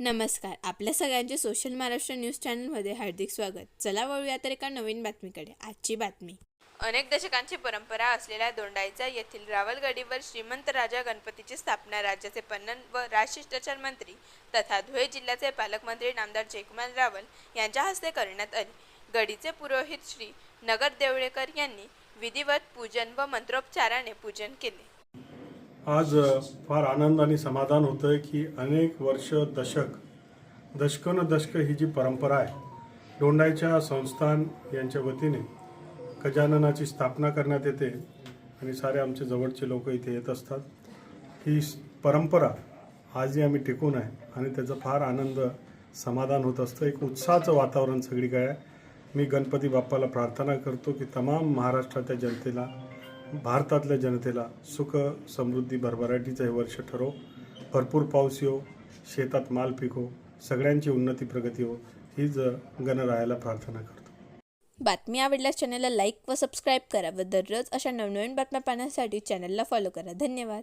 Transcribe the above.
नमस्कार. आपल्या सगळ्यांचे सोशल महाराष्ट्र न्यूज चॅनलमध्ये हार्दिक स्वागत. चला वळूया तर एका नवीन बातमीकडे. आजची बातमी. अनेक दशकांची परंपरा असलेल्या दोंडाईचा येथील रावलगडीवर श्रीमंत राजा गणपतीची स्थापना राज्याचे पणन व राजशिष्टाचार मंत्री तथा धुळे जिल्ह्याचे पालकमंत्री नामदार जयकुमार रावल यांच्या हस्ते करण्यात आली. गडीचे पुरोहित श्री नगर देवळेकर यांनी विधिवत पूजन व मंत्रोपचाराने पूजन केले. आज फार आनंद आणि समाधान होतं आहे की अनेक वर्ष दशक दशकन ही जी परंपरा आहे दोंडाईच्या संस्थान यांच्या वतीने गजाननाची स्थापना करण्यात येते आणि सारे आमचे जवळचे लोक इथे येत असतात. ही परंपरा आजही आम्ही टिकून आहे आणि त्याचा फार आनंद समाधान होत असतं. एक उत्साहाचं वातावरण सगळीकडे आहे. मी गणपती बाप्पाला प्रार्थना करतो की तमाम महाराष्ट्राच्या जनतेला भारतातल्या जनतेला सुख समृद्धी भरभराटीचं हे वर्ष ठरो. भरपूर पाऊस येऊ शेतात माल पिको सगळ्यांची उन्नती प्रगती हो हीच गणरायाला प्रार्थना करतो. बातमी आवडल्यास चॅनलला लाईक व सबस्क्राईब करा व दररोज अशा नवनवीन बातम्या पाहण्यासाठी चॅनलला फॉलो करा. धन्यवाद.